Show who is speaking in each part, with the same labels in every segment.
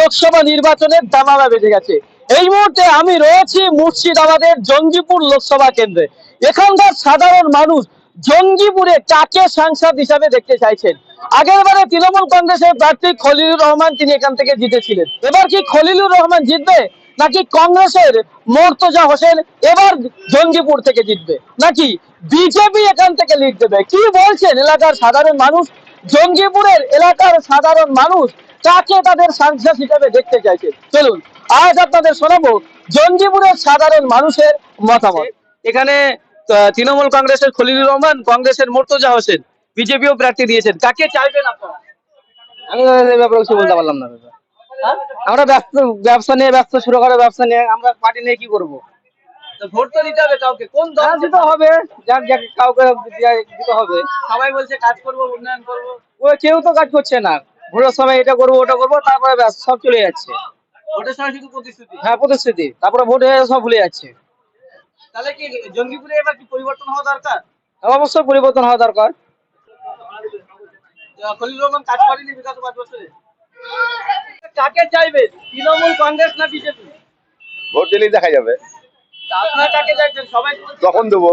Speaker 1: লোকসভা নির্বাচনের দামামা বেজে গেছে। এই মুহূর্তে আমি রয়েছি মুর্শিদাবাদের জঙ্গিপুর লোকসভা কেন্দ্রে। এখানকার সাধারণ মানুষ জঙ্গিপুরে কাকে সাংসদ হিসাবে দেখতে চাইছেন? আগের বারে তৃণমূল কংগ্রেসের প্রার্থী খলিলুর রহমান তিনি এখান থেকে জিতেছিলেন। এবার কি খলিলুর রহমান জিতবে? নাকি কংগ্রেসের মোর্তজা হোসেন এবার জঙ্গিপুর থেকে জিতবে? নাকি বিজেপি এখান থেকে লিড দেবে? কি বলছেন এলাকার সাধারণ মানুষ? জঙ্গিপুরের এলাকার সাধারণ মানুষ কাকে তাদের সাংসদ হিসেবে দেখতে চাইছে। চলুন আজ আপনাদের শোনাবো জঙ্গিপুরের সাধারণ মানুষের মতামত। এখানে তৃণমূল কংগ্রেসের খলিলুর রহমান কংগ্রেসের মোর্তজা হোসেন বিজেপিও প্রার্থী দিয়েছেন। কাকে চাইবেন আপনারা?
Speaker 2: আমি ব্যাপারে কিছু বলতে পারলাম না দাদা।
Speaker 1: হ্যাঁ?
Speaker 2: আমরা ব্যস্ত ব্যবসা নিয়ে ব্যস্ত শুরু করে ব্যবসা নিয়ে আমরা পার্টি নিয়ে কি করব?
Speaker 1: তো ভোট তো দিতে হবে কাউকে। কোন দল?
Speaker 2: হ্যাঁ, দিতে হবে। যার যাকে কাউকে দিতে হবে।
Speaker 1: সবাই বলছে কাজ করব উন্নয়ন করব।
Speaker 2: ও কেউ তো কাজ করছে না। ভোটের সময় এটা করব ওটা করব তারপরে ব্যাস সব চলে যাচ্ছে।
Speaker 1: ভোটের সময় শুধু প্রতিশ্রুতি?
Speaker 2: হ্যাঁ প্রতিশ্রুতি। তারপরে ভোটে সব ভুলে যাচ্ছে।
Speaker 1: তাহলে কি জঙ্গিপুরে এবার কি পরিবর্তন হওয়া দরকার?
Speaker 2: অবশ্যই পরিবর্তন হওয়া দরকার।
Speaker 1: খলিল রহমান কাজ করেনি বিগত পাঁচ বছরে? কাকে চাইবেন তৃণমূল কংগ্রেস না বিজেপি?
Speaker 3: ভোট দিলেই দেখা যাবে।
Speaker 1: আপনারা কাকে চাইছেন? সবাই
Speaker 3: তখন দেবো।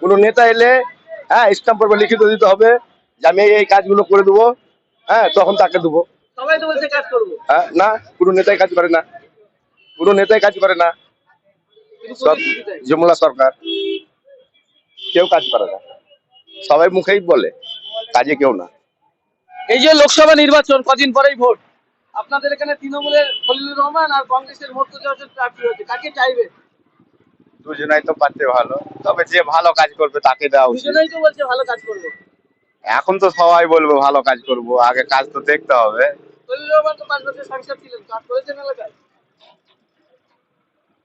Speaker 3: কোনো নেতা এলে হ্যাঁ পেপার লিখিত দিতে হবে যে আমি এই কাজগুলো করে দেবো। হ্যাঁ তখন তাকে দেবো। হ্যাঁ না কোনো নেতাই কাজ করে না। কোনো নেতাই কাজ করে না। সব। জমলা সরকার। কেউ কাজ করে না। সবাই মুখেই বলে কাজে কেউ না।
Speaker 1: এই যে লোকসভা নির্বাচন কদিন পরেই ভোট। আপনাদের এখানে তৃণমূলের খলিলুর রহমান আর কংগ্রেসের মোর্তজা হোসেন প্রার্থী কাকে চাইবে?
Speaker 3: দুজনাই তো পারতে ভালো। তবে যে ভালো কাজ করবে তাকে দেওয়া উচিত।
Speaker 1: দুজনেই তো বলছে ভালো কাজ করব।
Speaker 3: এখন তো সবাই বলবে ভালো কাজ করব আগে কাজ তো দেখতে হবে।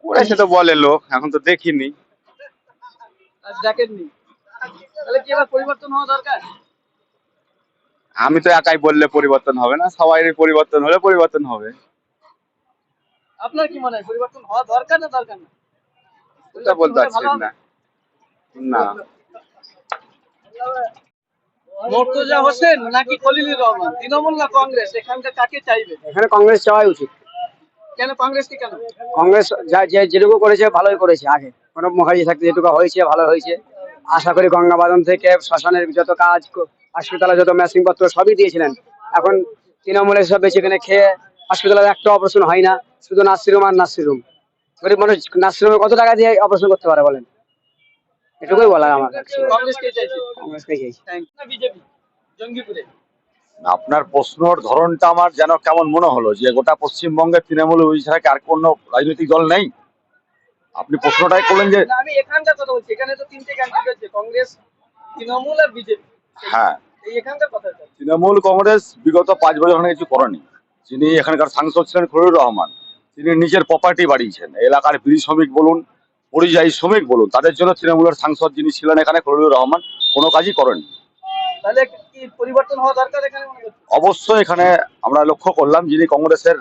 Speaker 3: করেছে তো বলে লোক এখন তো দেখিনি। আমি তো একাই বললে পরিবর্তন হবে না সবাই পরিবর্তন হলে পরিবর্তন হবে।
Speaker 1: আপনার কি মনে হয় পরিবর্তন হওয়া দরকার না দরকার না?
Speaker 3: ওটা বলতে পারছি না। না।
Speaker 1: মোর্তজা হোসেন নাকি খলিলুর রহমান? তৃণমূল না কংগ্রেস? এখানকার কাকে চাইবে?
Speaker 2: এখানে কংগ্রেস চাওয়াই উচিত।
Speaker 1: কেন কংগ্রেসকে কেন?
Speaker 2: কংগ্রেস যা যে যেটুকু করেছে ভালোই করেছে আগে। কোনো মুখার্জি থাকতে যেটুকু হয়েছে ভালো হয়েছে। আশা করি গঙ্গাবাদন থেকে শ্মশানের যত কাজ হাসপাতালে যত মেশিন পত্র সবই দিয়েছিলেন। এখন তৃণমূলের সব বেশি এখানে খেয়ে হাসপাতালে একটা অপারেশন হয় না। শুধু নার্সিংরুম আর নার্সিংরুম গরিব মানুষ নার্সিংরুমে কত টাকা দিয়ে অপারেশন করতে পারে বলেন? এটুকুই বলার আমার
Speaker 1: কংগ্রেসকে চাইছে
Speaker 2: কংগ্রেসকে চাইছি।
Speaker 1: না বিজেপি জঙ্গিপুরে।
Speaker 4: আপনার প্রশ্নর ধরনটা আমার যেন কেমন মনে হলো যে গোটা পশ্চিমবঙ্গের তৃণমূল ওই ছাড়া আর কোনো রাজনৈতিক দল নেই? আপনি প্রশ্নটাই করলেন যে
Speaker 1: আমি এখানকার কথা বলছি। এখানে তো তিনটে ক্যান্ডিডেট আছে কংগ্রেস তৃণমূল আর বিজেপি।
Speaker 4: হ্যাঁ।
Speaker 1: এই এখানকার কথা
Speaker 4: তৃণমূল কংগ্রেস বিগত পাঁচ বছর এখানে কিছু করেনি। যিনি এখানকার সাংসদ ছিলেন খলিলুর রহমান তিনি নিজের প্রপার্টি বাড়িয়েছেন। এলাকার বিড়ি শ্রমিক বলুন পরিযায়ী শ্রমিক বলুন তাদের জন্য তৃণমূলের সাংসদ যিনি ছিলেন এখানে খলিলুর রহমান কোনো কাজই করেনি অবশ্যই এখানে আমরা লক্ষ্য করলাম যিনি কংগ্রেসের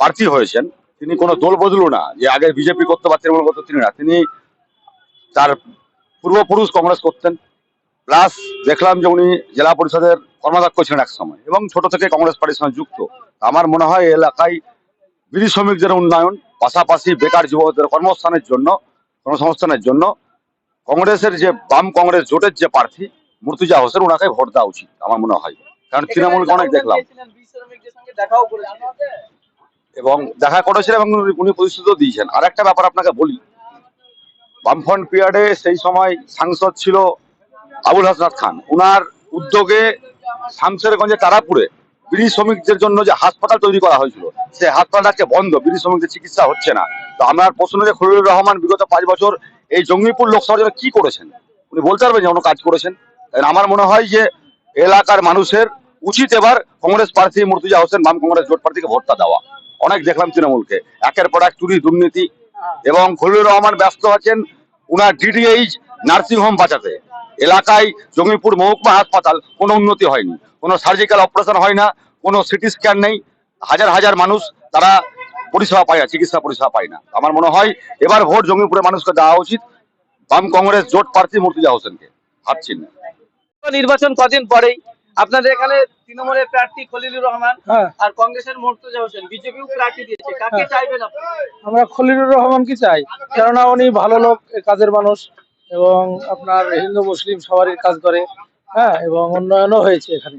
Speaker 4: প্রার্থী হয়েছেন তিনি কোনো দল বদলু না যে আগে বিজেপি করতে বা তৃণমূল করতে তিনি না। তিনি তার পূর্বপুরুষ কংগ্রেস করতেন প্লাস দেখলাম যে উনি জেলা পরিষদের কর্মাধ্যক্ষ ছিলেন এক সময় এবং ছোট থেকে কংগ্রেস পার্টির সঙ্গে যুক্ত। আমার মনে হয় এলাকায় বিড়ি শ্রমিকদের উন্নয়ন পাশাপাশি বেকার যুবকদের কর্মস্থানের জন্য কর্মসংস্থানের জন্য কংগ্রেসের যে বাম কংগ্রেস জোটের যে প্রার্থী মুর্তুজা হোসেন ওনাকে ভোট দেওয়া উচিত আমার মনে হয়। কারণ তৃণমূল অনেক দেখলাম। এবং দেখা করেছেন এবং উনি- প্রতিশ্রুতিও দিয়েছেন। আর একটা ব্যাপার আপনাকে বলি বামফ্রন্ট পিরিয়ডে সেই সময় সাংসদ ছিল আবুল হাসনাত খান। উনার উদ্যোগে শামশেরগঞ্জে তারাপুরে বিড়ি শ্রমিকদের জন্য যে হাসপাতাল তৈরি করা হয়েছিল, সেই হাসপাতাল আজকে বন্ধ, বিড়ি শ্রমিকদের চিকিৎসা হচ্ছে না। তো আমার প্রশ্ন যে খলিলুর রহমান বিগত পাঁচ বছর এই জঙ্গিপুর লোকসভা কি করেছেন? উনি বলতে পারবেন যে কোনো কাজ করেছেন। আমার মনে হয় যে এলাকার মানুষের উচিত এবার কংগ্রেস প্রার্থী মুর্তুজা হোসেন, বাম কংগ্রেস জোট প্রার্থীকে ভোটটা দেওয়া। অনেক দেখলাম তৃণমূলকে। একের পর এক চুরি, দুর্নীতি। এবং খলিলুর রহমান ব্যস্ত আছেন, উনার ডিডিএইচ নার্সিং হোম বাঁচাতে। এলাকায় জঙ্গিপুর মহকুমা হাসপাতাল কোনো উন্নতি হয়নি। কোনো সার্জিক্যাল অপারেশন হয় না কোনো সিটি স্ক্যান নেই। হাজার হাজার মানুষ তারা পরিষেবা পায় না চিকিৎসা পরিষেবা পায় না। আমার মনে হয় এবার ভোট জঙ্গিপুরের মানুষকে দেওয়া উচিত। বাম কংগ্রেস জোট প্রার্থী মুর্তুজা হোসেনকে ভাবছি না।
Speaker 1: নির্বাচন কদিন পরেই? আপনাদের এখানে তৃণমূলের প্রার্থী খলিলুর রহমান
Speaker 5: হ্যাঁ।
Speaker 1: আর কংগ্রেসের মোর্তজা হোসেন বিজেপিও প্রার্থী দিয়েছে। কাকে চাইবেন
Speaker 5: আমরা খলিলুর রহমানকে চাই কেননা উনি ভালো লোক কাজের মানুষ। এবং আপনার হিন্দু মুসলিম সবারই কাজ করে হ্যাঁ এবং উন্নয়নও হয়েছে এখানে।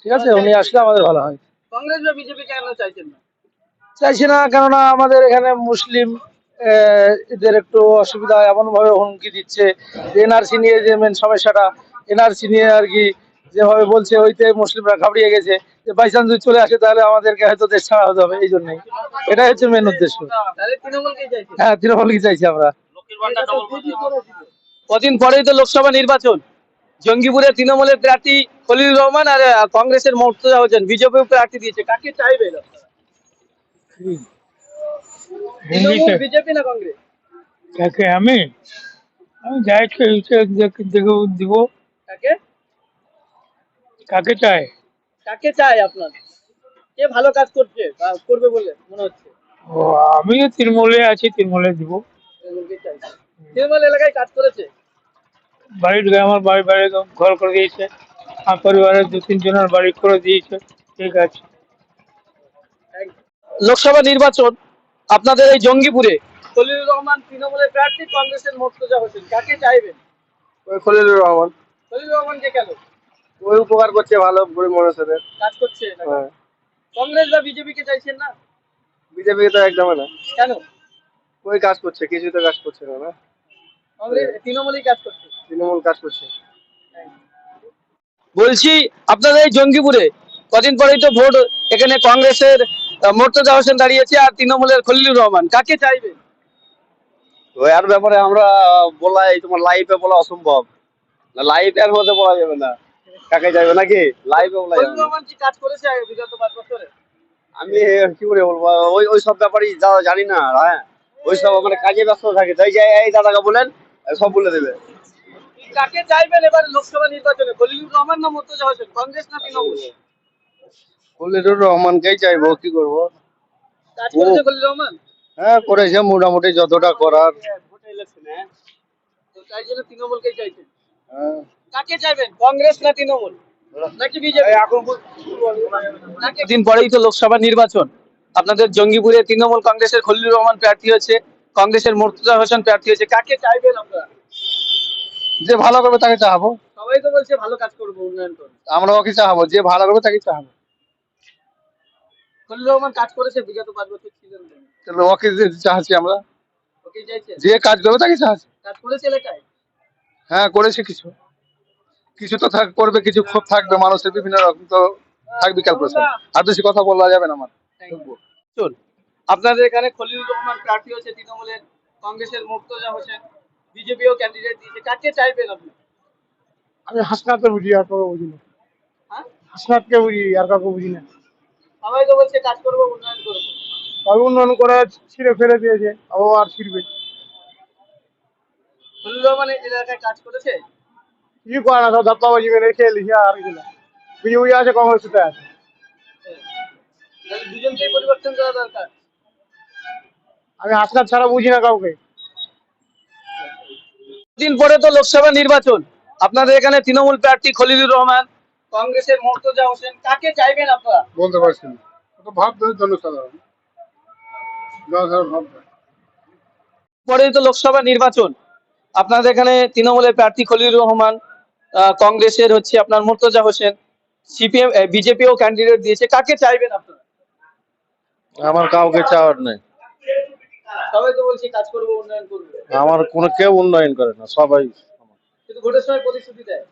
Speaker 5: ঠিক আছে? উনি আসলে আমাদের ভালো হয়।
Speaker 1: কংগ্রেস বা বিজেপি কেন চাইছেন না?
Speaker 5: চাইছি না কেননা আমাদের এখানে মুসলিম এদের একটু অসুবিধা এমনভাবে হুমকি দিচ্ছে। যে এনআরসি নিয়ে যে মেন সমস্যাটা এনআরসি নিয়ে আর কি যেভাবে বলছে ওইতে মুসলিমরা ঘাবড়িয়ে গেছে। যে বাইচান্স যদি চলে আসে তাহলে আমাদেরকে হয়তো দেশ ছাড়া হতে হবে এই জন্যই। এটাই হচ্ছে মেন উদ্দেশ্য। হ্যাঁ তৃণমূলকে চাইছি আমরা।
Speaker 1: কদিন পরেই তো লোকসভা নির্বাচন। জঙ্গিপুরে তৃণমূলের প্রার্থী খলিলুর রহমান আর কংগ্রেসের মোর্তজা হোসেন বিজেপিও প্রার্থী দিয়েছে। কাকে বিজেপি না কংগ্রেস?
Speaker 5: কাকে? আমি? আমি যাই দেখে দিব।
Speaker 1: কাকে?
Speaker 5: কাকে চাই?
Speaker 1: কাকে চাই আপনার? কে ভালো কাজ করছে করবে বলে মনে হচ্ছে?
Speaker 5: ও আমিও তৃণমূলে আছি তৃণমূলে দিব।
Speaker 1: তৃণমূল এলাকায় কাজ করেছে?
Speaker 5: বাড়ির আমার বাড়ি বাড়ি ঘর করে দিয়েছে। আমার পরিবারের দু তিন জনের বাড়ি করে দিয়েছে। ঠিক আছে।
Speaker 1: লোকসভা নির্বাচন আপনাদের এই জঙ্গিপুরে খলিলুর রহমান তৃণমূলের প্রার্থী কংগ্রেসের মোর্তজা হোসেন কাকে চাইবেন?
Speaker 6: ওই খলিলুর রহমান।
Speaker 1: খলিলুর রহমানকে কেন?
Speaker 6: ওই উপকার করছে ভালো গরিব মানুষদের।
Speaker 1: কাজ করছে? না
Speaker 6: হ্যাঁ।
Speaker 1: কংগ্রেস বা বিজেপি কে চাইছেন না?
Speaker 6: বিজেপি তো একদম না।
Speaker 1: কেন?
Speaker 6: ওই কাজ করছে কিছু তো কাজ করছে না না?
Speaker 1: তৃণমূলই কাজ করছে।
Speaker 6: তৃণমূল কাজ করছে।
Speaker 1: বলছি আপনাদের এই জঙ্গিপুরে কদিন পরেই তো ভোট এখানে কংগ্রেসের মোর্তজা হোসেন দাঁড়িয়েছে আর তৃণমূলের খলিলুর রহমান। কাকে চাইবেন
Speaker 6: তো এর ব্যাপারে আমরা বলা এই তোমার লাইভে বলা অসম্ভব। লাইভ এর মধ্যে বলা যাবে না। কাকে যাবে নাকি? লাইভে বলা যাবে
Speaker 1: খলিলুর রহমান কি কাজ করেছে বিগত পাঁচ বছরে?
Speaker 6: আমি কি করে বলব? ওই ওই সব ব্যাপারই যা জানি না হ্যাঁ? ওই সব মানে কাজে ব্যস্ত থাকে তাই যে এই দাদাকে বলেন সব বলে দেবে।
Speaker 1: কাকে চাইবেন এবার লোকসভা নির্বাচনে? খলিলুর রহমান না মোর্তজা হোসেন? কংগ্রেস না তৃণমূল?
Speaker 6: খলিলুর রহমানকেই চাইব কি করব?
Speaker 1: কাজ করেছে খলিলুর রহমান?
Speaker 6: হ্যাঁ করেছে মোটামুটি যতটা করার।
Speaker 1: তো তাই জন্য তৃণমূলকেই চাইছেন।
Speaker 6: হ্যাঁ।
Speaker 1: কাকে চাইবেন কংগ্রেস না তৃণমূল? নাকি বিজেপি? দিন পরেই তো লোকসভা নির্বাচন। আপনাদের জঙ্গিপুরে তৃণমূল কংগ্রেসের খলিলুর রহমান প্রার্থী হয়েছে কংগ্রেসের মোর্তজা হোসেন প্রার্থী হয়েছে। কাকে চাইবেন আপনারা
Speaker 6: যে ভালো করবে তাকে চাহাবো।
Speaker 1: সবাই তো বলছে ভালো কাজ করব উন্নয়ন করব।
Speaker 6: আমরাও কি চাহাবো যে ভালো করবে তাকে চাহাবো।
Speaker 1: খলিলুর রহমান কাজ করেছে বিগত পাঁচ বছর ছিলেন
Speaker 6: তাহলে ওকে যে চাহাচ্ছি আমরা?
Speaker 1: ওকে চাইছে?
Speaker 6: যে কাজ করবে তাকে চাহাচ্ছি।
Speaker 1: কাজ করেছে এলাকায়?
Speaker 6: হ্যাঁ করেছে কিছু। কিছু তো থাক করবে কিছু ক্ষোভ থাকবে মানুষের বিভিন্ন রকম তো থাকবে ক্যালকুলেশন আর বেশি কথা বলা যাবে না আমার।
Speaker 1: চল আপনাদের এখানে খলিলুর রহমান প্রার্থী হচ্ছে তৃণমূলের কংগ্রেসের মুর্তজা হোসেন। বিজেপিও ক্যান্ডিডেট দিয়েছে। কাকে চাইবেন আপনি?
Speaker 5: আমি বুঝি আর কাউকে বুঝি না।
Speaker 1: হ্যাঁ?
Speaker 5: হাসনাতকে বুঝি আর কাউকে বুঝি না।
Speaker 1: সবাই তো বলছে কাজ করব উন্নয়ন করব।
Speaker 5: তবে উন্নয়ন করে ছিঁড়ে ফেলে দিয়েছে আবার আর ছিঁড়বে
Speaker 1: খলিলুর রহমান এই এলাকায় কাজ করেছে?
Speaker 5: কি করে না সব ধাপ্পাবাজি মেরে খেয়ে লিখে আর কিছু না। বিজেপি আছে কংগ্রেসে আছে।
Speaker 1: দুজনকেই পরিবর্তন করা দরকার।
Speaker 5: আমি হাসনাত ছাড়া বুঝি না কাউকে।
Speaker 1: দিন পরে তো লোকসভা নির্বাচন। আপনাদের এখানে তৃণমূল প্রার্থী খলিলুর রহমান কংগ্রেসের মোর্তজা হোসেন কাকে চাইবেন আপনারা?
Speaker 5: বলতে পারছি না। তো ভাববে জনসাধারণ। জনসাধারণ ভাববে
Speaker 1: পরেই তো লোকসভা নির্বাচন। আপনাদের এখানে তৃণমূলের প্রার্থী খলিলুর রহমান আহ, কংগ্রেসের হচ্ছে আপনার মোর্তজা হোসেন সিপিএম বিজেপিও ক্যান্ডিডেট দিয়েছে। কাকে চাইবেন আপনারা?
Speaker 7: আমার কাউকে চাওয়ার নেই।
Speaker 1: সবাই তো বলছি কাজ করব উন্নয়ন করব।
Speaker 7: আমার কোনো কেউ উন্নয়ন করে না সবাই
Speaker 1: কিন্তু ভোটের সময় প্রতিশ্রুতি দেয়।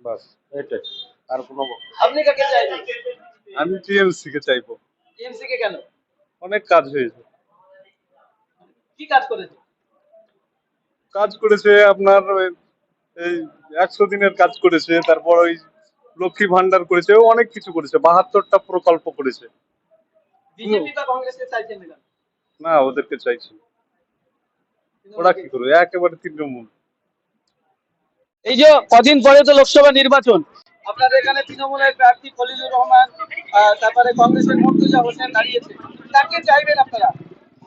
Speaker 7: বাস এটাই। আর কোনো
Speaker 1: আপনি কাকে চাইবেন?
Speaker 7: আমি টিএমসি কে চাইব।
Speaker 1: টিএমসি কে কেন?
Speaker 7: অনেক কাজ হয়েছে।
Speaker 1: কি কাজ করেছে?
Speaker 7: কাজ করেছে আপনার এই একশো দিনের কাজ করেছে তারপর ওই লক্ষ্মী ভান্ডার করেছে ও অনেক কিছু করেছে বাহাত্তরটা প্রকল্প করেছে।
Speaker 1: বিজেপি বা কংগ্রেসকে চাইছেন না
Speaker 7: ওদেরকে চাইছি। ওরা কি করবে? একেবারে তৃণমূল।
Speaker 1: এই যে কদিন পরে তো লোকসভা নির্বাচন। আপনাদের এখানে তৃণমূলের প্রার্থী খলিলুর রহমান তারপরে কংগ্রেসের মর্তুজা হোসেন দাঁড়িয়েছে। কাকে চাইবেন আপনারা?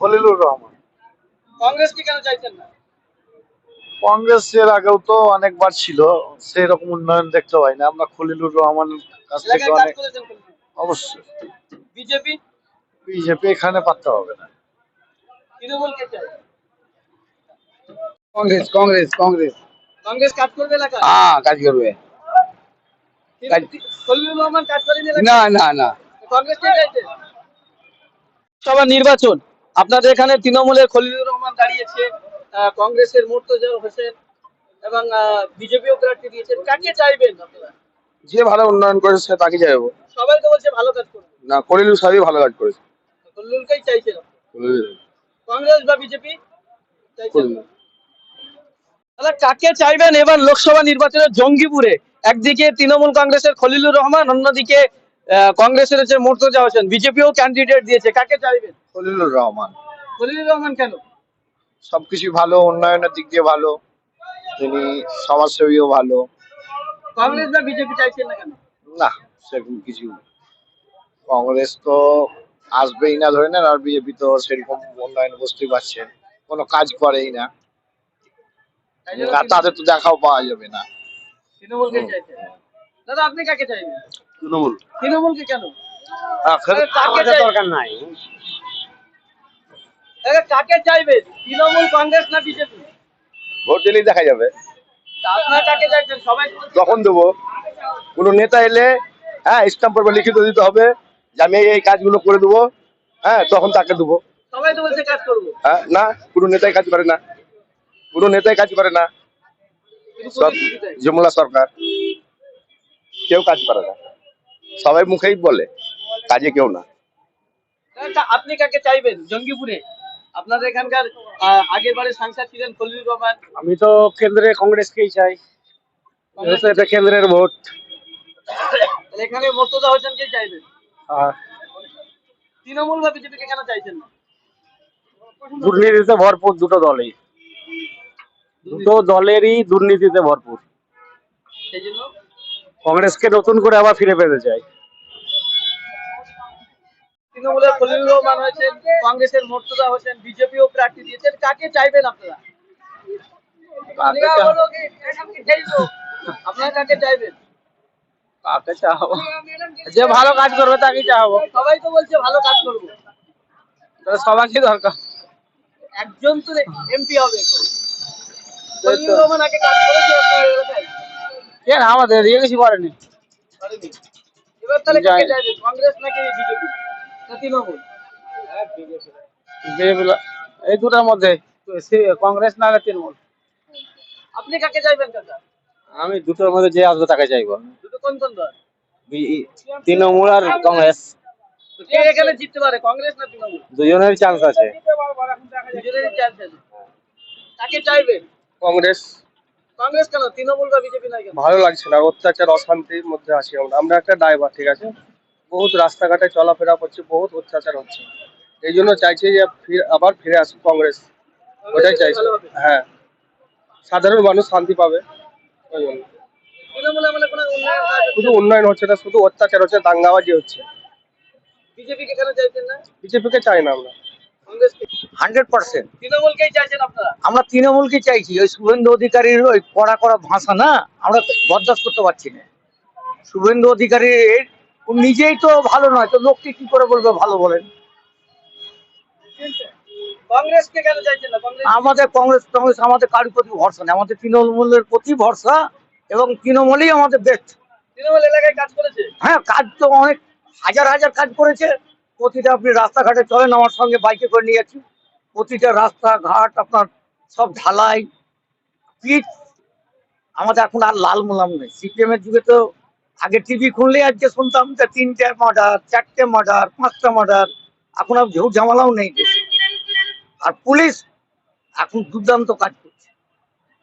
Speaker 7: খলিলুর রহমান।
Speaker 1: কংগ্রেসকে কেন চাইছেন না?
Speaker 6: কংগ্রেসের আগেও তো অনেকবার ছিল সেরকম উন্নয়ন দেখতে পাই না। আমরা খলিলুর রহমান কাছ থেকে অনেক অবশ্যই।
Speaker 1: বিজেপি?
Speaker 6: বিজেপি এখানে পাত্তা হবে না।
Speaker 8: কংগ্রেস কংগ্রেস কংগ্রেস।
Speaker 1: কংগ্রেস কাজ করবে
Speaker 8: হ্যাঁ কাজ করবে। কাজ-
Speaker 1: খলিলুর রহমান কাজ করেন এলাকায়?
Speaker 8: না না না।
Speaker 1: কংগ্রেস কে চাইছে? সভা নির্বাচন। আপনাদের এখানে তৃণমূলের খলিলুর রহমান দাঁড়িয়েছে আহ, কংগ্রেসের মুর্তজা হোসেন এবং বিজেপিও প্রার্থী দিয়েছেন। কাকে চাইবেন আপনারা?
Speaker 9: যে ভালো উন্নয়ন করেছে তাকে যাব
Speaker 1: সবাই তো বলছে ভালো কাজ করবে
Speaker 9: না কলিলু সবই ভালো কাজ করেছে।
Speaker 1: খলিলুরকেই চাইছেন কংগ্রেস বা বিজেপি চাইছেন তাহলে কাকে চাইবেন এবার লোকসভা নির্বাচনে জঙ্গিপুরে? একদিকে তৃণমূল কংগ্রেসের খলিলুর রহমান অন্যদিকে কংগ্রেসের হচ্ছে মোর্তজা হোসেন। বিজেপিও ক্যান্ডিডেট দিয়েছে। কাকে চাইবেন?
Speaker 6: খলিলুর রহমান।
Speaker 1: খলিলুর রহমান কেন?
Speaker 6: সবকিছু ভালো উন্নয়নের দিক দিয়ে ভালো। তিনি সমাজসেবীও ভালো।
Speaker 1: কংগ্রেস বা বিজেপি চাইছেন না কেন?
Speaker 6: না সেরকম কিছু কংগ্রেস তো আসবেই না ধরে নেন আর বিজেপি তো সেরকম উন্নয়ন বুঝতেই পারছেন কোনো কাজ করেই না। তাদের তো দেখাও পাওয়া যাবে না।
Speaker 1: তৃণমূলকে চাইছেন দাদা আপনি কাকে চাইবেন?
Speaker 9: তৃণমূল।
Speaker 1: তৃণমূলকে কেন?
Speaker 9: আখের
Speaker 1: আরে কাকে চাই-
Speaker 8: দরকার নাই।
Speaker 1: কাকে চাইবেন? তৃণমূল কংগ্রেস না বিজেপি?
Speaker 9: ভোট দিলেই দেখা যাবে। তখন দেবো। কোনো নেতা এলে হ্যাঁ স্টাম্প লিখিত দিতে হবে। যে আমি এই- কাজগুলো করে দেবো হ্যাঁ তখন তাকে দেবো। হ্যাঁ না কোনো নেতাই কাজ করে না। কোনো নেতাই কাজ করে না।
Speaker 1: প্রতিশ্রুতি
Speaker 9: সরকার। কেউ কাজ করে না। সবাই মুখেই বলে কাজে কেউ না।
Speaker 1: আপনি কাকে চাইবেন? জঙ্গিপুরে? আপনাদের এখানকার আহ, আগের বারে সাংসদ ছিলেন খলিলুর রহমান
Speaker 8: আমি তো কেন্দ্রে কংগ্রেসকেই চাই। এটা কেন্দ্রের ভোট।
Speaker 1: এখানে মোর্তজা হোসেনকে চাইবেন? তৃণমূল বা বিজেপিকে কেন চাইছেন না?
Speaker 8: দুর্নীতিতে ভরপুর দুটো দলই। দুটো দলেরই দুর্নীতিতে ভরপুর। কংগ্রেসকে নতুন করে আবার ফিরে পেতে চাই।
Speaker 1: তৃণমূলের খলিলুর রহমান হয়েছেন কংগ্রেসের মোর্তজা হোসেন বিজেপিও প্রার্থী দিয়েছেন কাকে চাইবেন আপনারা? আপনারা কাকে চাইবেন?
Speaker 8: কাকে চাও যে ভালো কাজ করবে তাকে চাবো
Speaker 1: সবাই তো বলছে ভালো কাজ করব।
Speaker 8: সবাইকে দরকার।
Speaker 1: একজন তো এমপি হবে এখন। খলিলুর রহমান আগে কাজ করেছে আপনার এলাকায়?
Speaker 8: কেন আমাদের? এদিকে কিছু করেনি।
Speaker 1: করেনি। এবার তাহলে কাকে
Speaker 8: যাই।
Speaker 1: চাইবেন কংগ্রেস নাকি বিজেপি? না তৃণমূল।
Speaker 8: এই দুটার মধ্যে কংগ্রেস না তৃণমূল।
Speaker 1: আপনি কাকে চাইবেন কাকা
Speaker 8: আমি দুটোর মধ্যে যে আসবে তাকে চাইব।
Speaker 1: দুটো কোন কোন দল?
Speaker 8: তৃণমূল আর কংগ্রেস।
Speaker 1: কে এখানে জিততে পারে কংগ্রেস না তৃণমূল?
Speaker 8: দুজনের চান্স আছে।
Speaker 1: দুজনেরই চান্স আছে। কাকে চাইবেন
Speaker 9: কংগ্রেস।
Speaker 1: কংগ্রেস কেন? তৃণমূল বা বিজেপি নাই
Speaker 9: ভালো লাগছে না অত্যাচার অশান্তির মধ্যে আছি আমরা। আমরা একটা ড্রাইভার ঠিক আছে? বহুত রাস্তাঘাটে চলাফেরা করছে বহুত অত্যাচার হচ্ছে। এই জন্য চাইছি যে আবার ফিরে আসুক কংগ্রেস। ওটাই চাইছি। হ্যাঁ। সাধারণ মানুষ শান্তি পাবে। শুধু উন্নয়ন হচ্ছে না শুধু অত্যাচার হচ্ছে দাঙ্গাবাজি হচ্ছে।
Speaker 1: বিজেপিকে কেন চাইছেন না?
Speaker 9: বিজেপিকে চাই না আমরা।
Speaker 1: কংগ্রেসকে।
Speaker 10: Hundred percent.
Speaker 1: তৃণমূলকেই চাইছেন আপনারা?
Speaker 10: আমরা তৃণমূলকে চাইছি ওই শুভেন্দু অধিকারীর ওই কড়া কড়া ভাষা না আমরা বরদাস্ত করতে পারছি না। শুভেন্দু অধিকারীর নিজেই তো ভালো নয় তো লোককে কি করে বলবে ভালো বলেন? আমাদের কংগ্রেস কংগ্রেস আমাদের কারোর প্রতি ভরসা নেই। আমাদের তৃণমূলের প্রতি ভরসা এবং তৃণমূলই আমাদের বেস্ট
Speaker 1: তৃণমূল এলাকায় কাজ করেছে?
Speaker 10: হ্যাঁ কাজ তো অনেক হাজার হাজার কাজ করেছে। প্রতিটা আপনি রাস্তাঘাটে চলেন আমার সঙ্গে বাইকে করে নিয়ে যাচ্ছি। প্রতিটা রাস্তাঘাট আপনার সব ঢালাই। পিচ আমাদের এখন আর লাল মোলাম নেই। সিপিএম এর যুগে তো আগে টিভি খুললে আজকে শুনতাম যে তিনটে মার্ডার চারটে মার্ডার পাঁচটা মার্ডার এখন আর ঝুট ঝামেলাও নেই। আর পুলিশ এখন দুর্দান্ত কাজ করছে।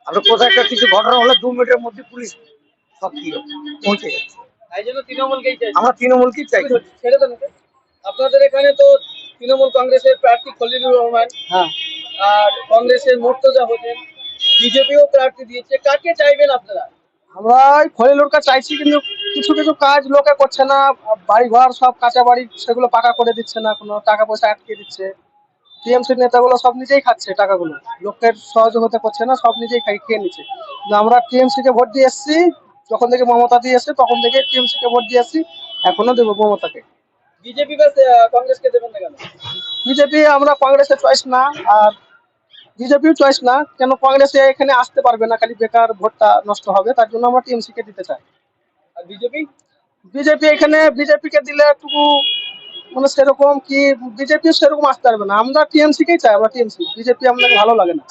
Speaker 10: আপনার কোথাও একটা কিছু ঘটনা হলে দু মিনিটের মধ্যে পুলিশ সব কি পৌঁছে যাচ্ছে।
Speaker 1: তাই জন্য তৃণমূলকেই
Speaker 10: আমরা তৃণমূলকেই চাই।
Speaker 1: আপনাদের এখানে তো তৃণমূল কংগ্রেসের প্রার্থী খলিলুর রহমান
Speaker 10: হ্যাঁ।
Speaker 1: আর কংগ্রেসের মোর্তজা হোসেন বিজেপিও প্রার্থী দিয়েছে। কাকে চাইবেন আপনারা?
Speaker 8: আমরা ওই খলিলুরকে চাইছি কিন্তু কিছু কিছু কাজ লোকে করছে না। বাড়ি ঘর সব কাঁচা বাড়ি সেগুলো পাকা করে দিচ্ছে না কোনো টাকা পয়সা আটকে দিচ্ছে।
Speaker 11: টিএমসি নেতাগুলো সব নিজেই খাচ্ছে টাকাগুলো। লোকের সহযোগিতা করছে না সব নিজেই খাই খেয়ে নিচ্ছে। আমরা টিএমসি কে ভোট দিয়ে এসেছি যখন থেকে মমতা দিয়ে এসছে তখন থেকে টিএমসি কে ভোট দিয়ে আসছি এখনও দেবো মমতাকে।
Speaker 1: বিজেপি বা কংগ্রেসকে দেবেন না কেন?
Speaker 11: বিজেপি আমরা কংগ্রেসের চয়েস না আর বিজেপিও চয়েস না কেন কংগ্রেসে এখানে আসতে পারবে না খালি বেকার ভোটটা নষ্ট হবে তার জন্য আমরা টিএমসি কে দিতে চাই।
Speaker 1: আর বিজেপি?
Speaker 11: বিজেপি এখানে বিজেপি কে দিলে একটু মানে সেরকম কি বিজেপি সেরকম আসতে পারবে না। আমরা টিএমসি কেই চাই আমরা টিএমসি বিজেপি আমাদের ভালো লাগে না।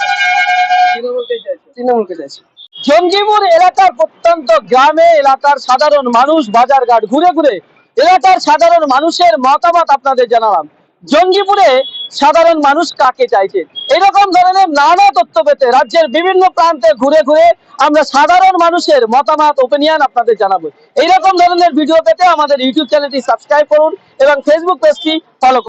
Speaker 11: তৃণমূলকে চাইছি।
Speaker 1: জঙ্গিপুর এলাকার প্রত্যন্ত গ্রামে এলাকার সাধারণ মানুষ বাজারঘাট ঘুরে ঘুরে এলাকার সাধারণ মানুষের মতামত আপনাদের জানালাম। জঙ্গিপুরে সাধারণ মানুষ কাকে চাইছে? এরকম ধরনের নানা তথ্য পেতে রাজ্যের বিভিন্ন প্রান্তে ঘুরে ঘুরে আমরা সাধারণ মানুষের মতামত ওপিনিয়ন আপনাদের জানাব। এইরকম ধরনের ভিডিও পেতে আমাদের ইউটিউব চ্যানেলটি সাবস্ক্রাইব করুন এবং ফেসবুক পেজটি ফলো